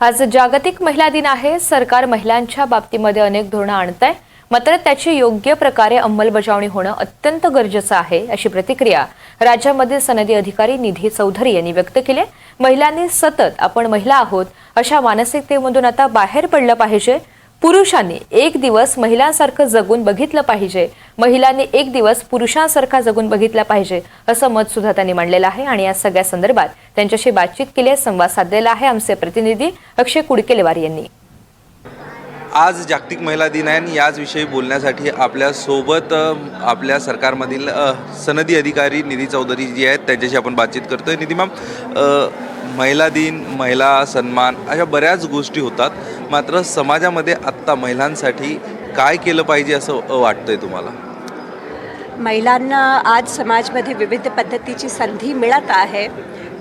आज जागतिक महिला दिन आहे. सरकार महिलांच्या बाबतीमध्ये अनेक धोरणं आणत आहे मात्र त्याची योग्य प्रकारे अंमलबजावणी होणं अत्यंत गरजेचं आहे अशी प्रतिक्रिया राज्यामधील सनदी अधिकारी निधी चौधरी यांनी व्यक्त केली. महिलांनी सतत आपण महिला आहोत अशा मानसिकतेमधून आता बाहेर पडलं पाहिजे. पुरुषांनी एक दिवस महिलांसारखं जगून बघितलं पाहिजे. महिलांनी एक दिवस पुरुषांसारखा जगून बघितला पाहिजे असं मत सुद्धा त्यांनी मांडलेलं आहे आणि या सगळ्या संदर्भात त्यांच्याशी बातचीत केली आहे संवाद साधलेला आहे आमचे प्रतिनिधी अक्षय कुडकेलेवार यांनी. आज जागतिक महिला दिन आहे आणि याचविषयी बोलण्यासाठी आपल्यासोबत आपल्या सरकारमधील सनदी अधिकारी निधी चौधरी जी आहेत त्यांच्याशी आपण बातचीत करतोय. निधी मॅम महिला दिन महिला सन्मान अशा बऱ्याच गोष्टी होतात. मात्र समाजामध्ये आत्ता महिलांसाठी काय केलं पाहिजे असं वाटतंय तुम्हाला? महिलांना आज समाजमध्ये विविध पद्धतीची संधी मिळत आहे.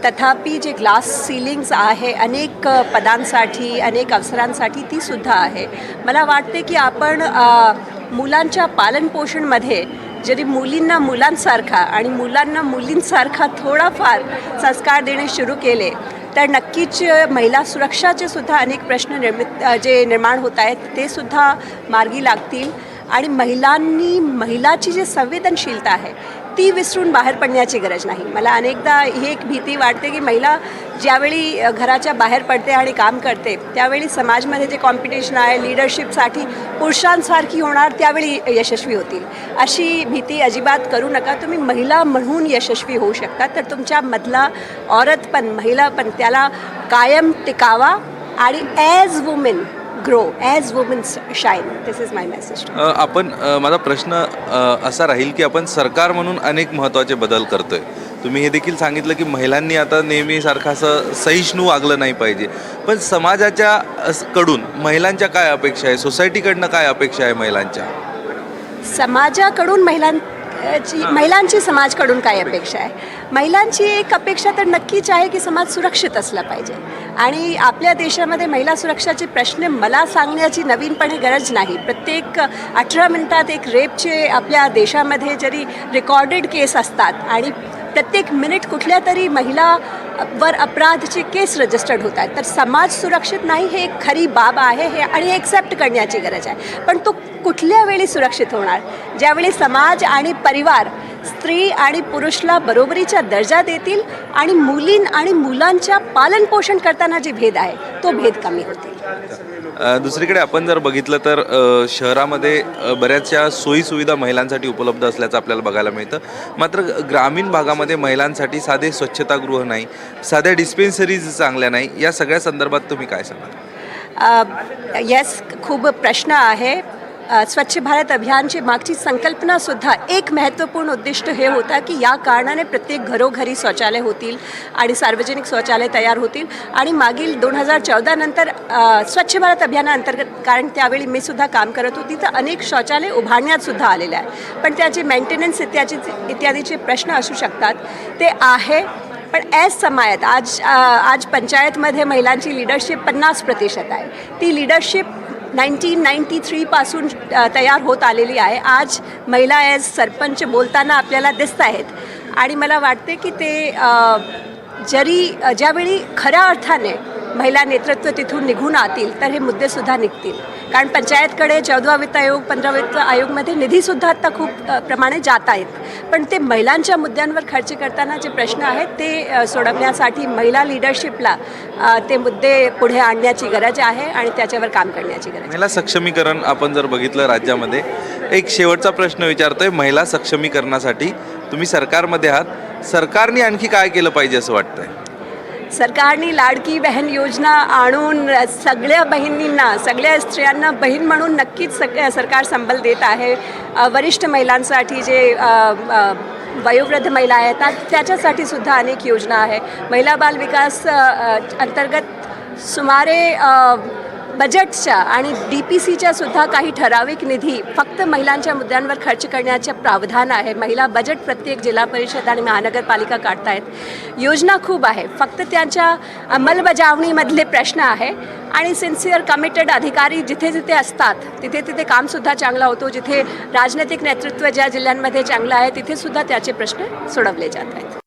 तथापि जे ग्लास सिलिंग्स आहे अनेक पदांसाठी अनेक अवसरांसाठी ती सुद्धा आहे. मला वाटते की आपण मुलांच्या पालनपोषणमध्ये जरी मुलींना मुलांसारखा आणि मुलांना मुलींसारखा थोडाफार संस्कार देणे सुरू केले तर नक्कीच महिला सुरक्षाचे सुद्धा अनेक प्रश्न निर्मित जे निर्माण होत आहेत ते सुद्धा मार्गी लागतील. आणि महिलांनी महिलाची जी संवेदनशीलता आहे ती विसरून बाहेर पडण्याची गरज नाही. मला अनेकदा ही एक भीती वाटते की महिला ज्यावेळी घराच्या बाहेर पडते आणि काम करते त्यावेळी समाजमध्ये जे कॉम्पिटिशन आहे लिडरशिपसाठी पुरुषांसारखी होणार त्यावेळी यशस्वी होतील. अशी भीती अजिबात करू नका. तुम्ही महिला म्हणून यशस्वी होऊ शकता. तर तुमच्यामधला औरतपण महिलापण त्याला कायम टिकावा आणि as women grow as women shine this is my message आपण माझा प्रश्न असा राहील की आपण सरकार म्हणून अनेक महत्त्वाचे बदल करतोय. तुम्ही हे देखील सांगितलं की महिलांनी आता नेहमीसारखं असं सहिष्णू वागलं नाही पाहिजे. पण समाजाच्या कडून महिलांच्या काय अपेक्षा आहे? सोसायटीकडनं काय अपेक्षा आहे महिलांच्या? समाजाकडून महिलांची महिलांची समाजकडून काय अपेक्षा आहे. महिलांची एक अपेक्षा तर नक्कीच आहे की समाज सुरक्षित असला पाहिजे. आणि आपल्या देशामध्ये महिला सुरक्षाचे प्रश्न मला सांगण्याची नवीनपणे गरज नाही. प्रत्येक अठरा मिनिटात एक रेपचे आपल्या देशामध्ये जरी रेकॉर्डेड केस असतात आणि प्रत्येक मिनिट कुठल्या तरी महिला वर अपराधचे केस रजिस्टर्ड होत आहेत. तर समाज सुरक्षित नाही हे एक खरी बाब आहे हे आणि एक्सेप्ट करण्याची गरज आहे. पण तो कुठल्या वेळी सुरक्षित होणार? ज्यावेळी समाज आणि परिवार स्त्री आणि पुरुषला बरोबरीचा दर्जा देतील आणि मुलीं आणि मुलांच्या पालनपोषण करताना जे भेद आहे तो भेद कमी होतील. दुसरीकडे आपण जर बघितलं तर शहरामध्ये बऱ्याचशा सोयीसुविधा महिलांसाठी उपलब्ध असल्याचं आपल्याला बघायला मिळतं. मात्र ग्रामीण भागामध्ये महिलांसाठी साधे स्वच्छतागृह नाही साध्या डिस्पेन्सरीज चांगल्या नाही. या सगळ्या संदर्भात तुम्ही काय सांगाल? येस खूप प्रश्न आहे. स्वच्छ भारत अभियानची मागची संकल्पनासुद्धा एक महत्त्वपूर्ण उद्दिष्ट हे होता की या कारणाने प्रत्येक घरोघरी शौचालय होतील आणि सार्वजनिक शौचालय तयार होतील. आणि मागील दोन हजार चौदा नंतर स्वच्छ भारत अभियानाअंतर्गत कारण त्यावेळी मी सुद्धा काम करत होती तर अनेक शौचालय उभारण्यात सुद्धा आलेले आहे पण त्याचे मेंटेनन्स इत्यादी इत्यादीचे प्रश्न असू शकतात. ते आहे पण ॲज समायत आज आज पंचायतमध्ये महिलांची लिडरशिप पन्नास प्रतिशत आहे. ती लिडरशिप नाईन्टीन नाईन्टी थ्रीपासून तयार होत आलेली आहे. आज महिला ॲज सरपंच बोलताना आपल्याला दिसत आहेत. आणि मला वाटते की ते जरी ज्यावेळी खऱ्या अर्थाने महिला नेतृत्व तिथून निघून आतील तर हे मुद्देसुद्धा निघतील. कारण पंचायतकडे चौदा वित्त आयोग पंधरा वित्त आयोगमध्ये निधीसुद्धा आत्ता खूप प्रमाणे जात आहेत. पण ते महिलांच्या मुद्द्यांवर खर्च करताना जे प्रश्न आहेत ते सोडवण्यासाठी महिला लिडरशिपला ते मुद्दे पुढे आणण्याची गरज आहे आणि त्याच्यावर काम करण्याची गरज महिला सक्षमीकरण आपण जर बघितलं राज्यामध्ये एक शेवटचा प्रश्न विचारतोय महिला सक्षमीकरणासाठी तुम्ही सरकारमध्ये आहात. सरकारने आणखी काय केलं पाहिजे असं वाटतंय? सरकारने लाडकी बहीण योजना आणून सगळ्या बहिणींना सगळ्या स्त्रियांना बहीण म्हणून नक्कीच सग सरकार संबल देत आहे. वरिष्ठ महिलांसाठी जे वयोवृद्ध महिला आहेत त्याच्यासाठी सुद्धा अनेक योजना आहे. महिला बाल विकास अंतर्गत सुमारे बजेटच्या आणि डी पी सीच्या सुद्धा काही ठराविक निधी फक्त महिलांच्या मुद्द्यांवर खर्च करण्याचे प्रावधान आहे. महिला बजेट प्रत्येक जिल्हा परिषद आणि महानगरपालिका काढतायत. योजना खूप आहे. फक्त त्यांच्या अंमलबजावणीमधले प्रश्न आहे. आणि सिन्सिअर कमिटेड अधिकारी जिथे जिथे असतात तिथे तिथे कामसुद्धा चांगला होतो. जिथे राजनैतिक नेतृत्व ज्या जिल्ह्यांमध्ये चांगलं आहे तिथेसुद्धा त्याचे प्रश्न सोडवले जात आहेत.